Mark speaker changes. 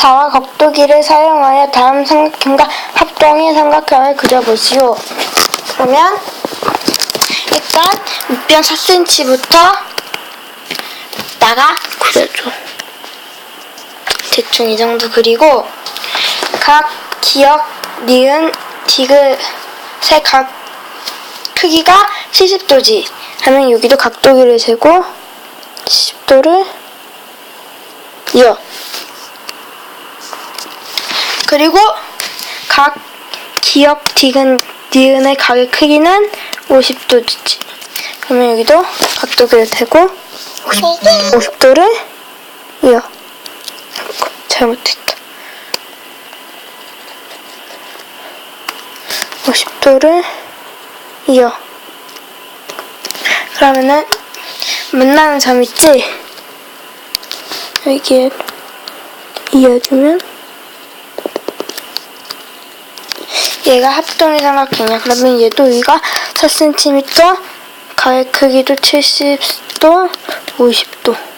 Speaker 1: 자와 각도기를 사용하여 다음 삼각형과 합동의 삼각형을 그려보시오. 그러면 일단 밑변 4cm부터 나가 그려줘. 대충 이 정도 그리고 각 기역, 니은, 디귿의 각 크기가 70도지 하면 여기도 각도기를 세고 70도를 이어 그리고 각 기역 디귿 니은의 각의 크기는 50도 주지. 그러면 여기도 각도기를 대고 50, 50 도를 이어. 잘못했다. 50도를 이어. 그러면은 만나는 점 있지? 여기에 이어주면 얘가 합동의 삼각형이야. 그러면 얘도 위가 4cm, 가의 크기도 70도, 50도.